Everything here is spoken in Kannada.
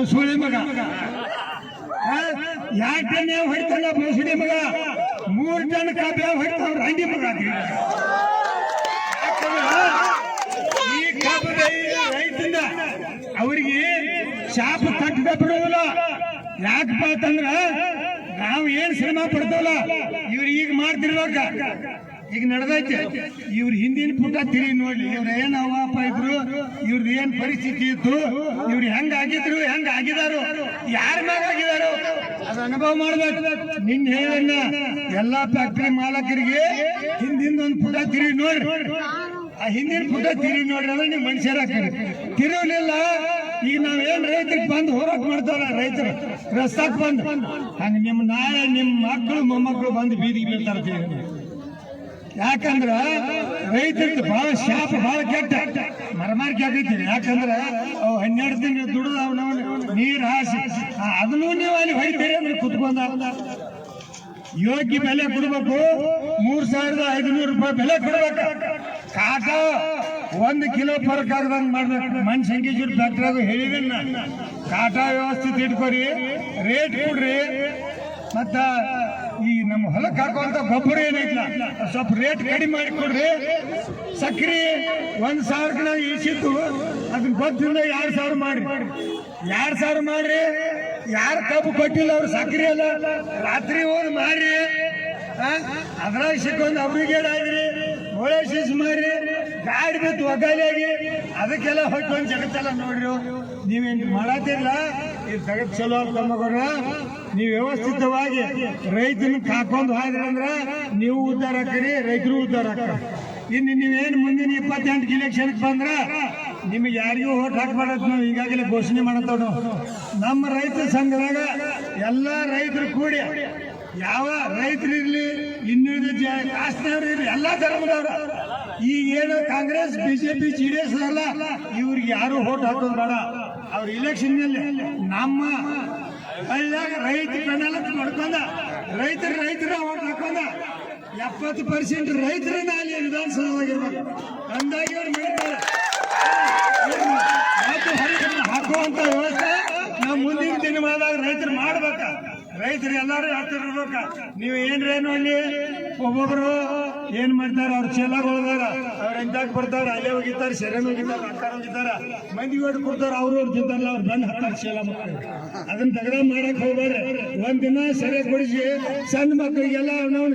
ಅವ್ ಸುಳಿ ಮಗ. ಯಾಕೆ ಟನ್ ಯಾವ ಹೊಡಿತಾನ ಬೋಸಡಿ ಮಗ. ಮೂರು ಜನ ಕಾಪಿ ಯಾವ ಹೊಡಿತಾವ ರಂಡಿ ಮಗ ಈ ಕಬ್ಬು ರೈತಂದ ಅವ್ರಿಗೆ ಶಾಪ ತಟ್ಟದ ಬಿಡೋದಿಲ್ಲ ಯಾಕಪ್ಪ ಅಂತಂದ್ರ ನಾವು ಏನ್ ಸಿನಿಮಾ ಪಡ್ತವಲ್ಲ ಇವ್ರು ಈಗ ಮಾಡ್ತಿರ್ಬೇಕ ಈಗ ನಡೆದೈತೆ. ಇವ್ರ ಹಿಂದಿನ ಪುಟ ತಿರಿ ನೋಡ್ಲಿ. ಇವ್ರ ಏನ್ ಅವಾಪ ಇದ್ರು ಇವ್ರದ್ದು ಏನ್ ಪರಿಸ್ಥಿತಿ ಇತ್ತು, ಇವ್ರು ಹೆಂಗ್ ಆಗಿದ್ರು, ಹೆಂಗ್ ಆಗಿದಾರು, ಯಾರ ಮ್ಯಾಗ ಆಗಿದಾರು, ಅದ ಅನುಭವ ಮಾಡ್ಬೇಕು. ನಿನ್ ಹೇಳಣ್ಣ ಎಲ್ಲಾ ಫ್ಯಾಕ್ಟ್ರಿ ಮಾಲಕರಿಗೆ ಹಿಂದಿನ ಒಂದ್ ಪುಟ ತಿರಿ ನೋಡ್ರಿ. ಆ ಹಿಂದಿನ ಪುಟ ತಿರಿ ನೋಡ್ರಿ ಅಂದ್ರೆ ನೀವು ಮನುಷ್ಯರಾಗ್ತೀರಿ ತಿರುವಲಿಲ್ಲ, ಈಗ ನಾವೇನ್ ರೈತರಿಗೆ ಬಂದು ಹೋರಾಟ ಮಾಡ್ತಾರ ರೈತರು? ರಸ್ತಾಕ್ ಬಂದು. ಹಂಗ ನಿಮ್ಮ ನಾಳೆ ನಿಮ್ಮ ಮಕ್ಕಳು ಮೊಮ್ಮಕ್ಕಳು ಬಂದು ಬೀದಿಗೆ ಬೀಳ್ತಾರ ಯಾಕಂದ್ರ ರೈತರಿಗೆ ಬಹಳ ಶಾಪ ಬಹಳ ಕೆಟ್ಟ ಮರಮಾರಿಕೆ ಆಗೈತಿ. ಯಾಕಂದ್ರ ಅವು ಹನ್ನೆರಡು ದಿನ ದುಡಿದ ನಾವು ನೀರ್ ಹಾಸಿ ಅದನ್ನೂ ನೀವು ಅಲ್ಲಿ ಹೊಡಿತೀರಿ ಅಂದ್ರೆ ಕುತ್ಕೊಂಡ. ಯೋಗ್ಯ ಬೆಲೆ ಕೊಡ್ಬೇಕು, ಮೂರ್ ಸಾವಿರದ ಐದುನೂರು ರೂಪಾಯಿ ಬೆಲೆ ಕೊಡ್ಬೇಕು. ಕಾಟ ಒಂದು ಕಿಲೋ ಫರಕ್ ಆಗದಂಗ್ ಮಾಡ್ಬೇಕು ಮನ್ ಸಂಗೀಜೂರ್ ಅದು ಹೇಳಿದ್ದೀನಿ ನಾನು ಕಾಟ ವ್ಯವಸ್ಥೆ ಇಟ್ಕೊರಿ ರೇಟ್ ಕೊಡ್ರಿ. ಮತ್ತ ಈ ನಮ್ಮ ಹೊಲಕ್ಕೆ ಹಾಕುವಂತ ಗೊಬ್ಬರ ಏನೈತಿಲ್ಲ ಸ್ವಲ್ಪ ರೇಟ್ ಕಡಿಮೆ ಮಾಡಿ ಕೊಡ್ರಿ. ಸಕ್ರಿ ಒಂದ್ ಸಾವಿರಕ್ಕೆ ನಾವು ಇಳಿಸಿದ್ದು ಅದನ್ನ ಗೊತ್ತಿಲ್ಲ ಎರಡ್ ಸಾವಿರ ಮಾಡ್ರಿ. ಎರಡ್ ಸಾವಿರ ಮಾಡ್ರಿ. ಯಾರ ಕಬ್ಬು ಕೊಟ್ಟಿಲ್ಲ ಅವ್ರು ಸಕ್ರಿ ಅಲ್ಲ. ರಾತ್ರಿ ಹೋಗಿ ಮಾಡ್ರಿ ಅದ್ರಾಗ ಸಿಕ್ಕೊಂದು ಅವ್ರಿಗೆ ಆಗ್ರಿ ಒಳ್ಳೆ ಶೀಸ್ ಮಾರಿ. ಗಾಡಿ ಬಿತ್ತು ಒಗ್ಗಾಲಿಯಾಗಿ ಅದಕ್ಕೆಲ್ಲ ಹೊಟ್ಟೊಂದು ಜಗತ್ತಲ್ಲ ನೋಡ್ರಿ ನೀವೇನ್ ಮಾಡತ್ತಿಲ್ಲ ಈ ಜಗತ್ ಚಲೋ ತಮ್ಮಗೌಡ್ರ ನೀವು ವ್ಯವಸ್ಥಿತವಾಗಿ ರೈತನ ಕಾಕೊಂಡು ಹೋದ್ರಿ ಅಂದ್ರ ನೀವು ಉದ್ದಾರ ಹಾಕ್ರಿ ರೈತರು ಉದ್ದಾರ ಹಾಕ್ರಿ ಇನ್ನು ನೀವೇನು ಮುಂದಿನ ಇಪ್ಪತ್ತೆಂಟು ಇಲೆಕ್ಷನ್ ಬಂದ್ರ ನಿಮಗೆ ಯಾರಿಗೂ ಓಟ್ ಹಾಕ್ಬಾರ್ದು ನಾವು ಈಗಾಗಲೇ ಘೋಷಣೆ ಮಾಡತ್ತವ ನಮ್ಮ ರೈತ ಸಂಘದಾಗ ಎಲ್ಲ ರೈತರು ಕೂಡಿ ಯಾವ ರೈತರಿರ್ಲಿ, ಇನ್ನುಳಿದ ಜಾಸ್ತಿಯವರಿರ್ಲಿ ಎಲ್ಲ ಧರ್ಮದವ್ರು. ಈಗ ಏನು Congress, BJP, J D S ಅಲ್ಲ, ಇವ್ರಿಗೆ ಯಾರು ಓಟ್ ಹಾಕೋದು ಬೇಡ. ಅವ್ರ ಇಲೆಕ್ಷನ್ನಲ್ಲಿ ನಮ್ಮ ಹಳ್ಳಿಯಾಗ ರೈತ ಬೆನ್ನೆಲ್ಲ ಮಾಡ್ಕೊಂಡ ರೈತರು ರೈತರ ಓಟ್ ಹಾಕೊಂಡ, ಎಪ್ಪತ್ತು ಪರ್ಸೆಂಟ್ ರೈತರನ್ನ ಅಲ್ಲಿ ವಿಧಾನಸಭೆ ಅಂದಾಗಿ ಅವ್ರು ಮಾಡ್ತಾರೆ ಹಾಕುವಂತ ವ್ಯವಸ್ಥೆ ನಾವು ಮುಂದಿನ ದಿನಮಾನದಾಗ ರೈತರು ಮಾಡ್ಬೇಕ. ರೈತರು ಎಲ್ಲಾರು ಹೇಳ್ತಿರ್ಬೇಕ ನೀವು ಏನ್ರೇನು ಅಲ್ಲಿ? ಒಬ್ಬೊಬ್ರು ಏನ್ ಮಾಡ್ತಾರ, ಅವ್ರ ಚೀಲಗಳದಾರ ಅವ್ರ ಎಂತಾಗ ಬರ್ತಾರ, ಅಲ್ಲೇ ಹೋಗಿದ್ದಾರೆ ಸೆರೆನ್ ಹೋಗಿದ್ದಾರೆ ಅಕ್ಕಾರ ಹೋಗಿದ್ದಾರ ಮಂದಿ ಓಡಿ ಕೊಡ್ತಾರ, ಅವ್ರು ಅವ್ರು ತಿಂತಾರಲ್ಲ ಅವ್ರು ಬಂದು ಹಾಕ್ತಾರೆ ಚೇಲ ಮಕ್ಕಳು. ಅದನ್ನ ತಗಡ ಮಾಡಕ್ ಒಂದ್ ದಿನ ಸೆರೆ ಕೊಡಿಸಿ ಸಣ್ಣ ಮಕ್ಕಳಿಗೆಲ್ಲ ನಾವು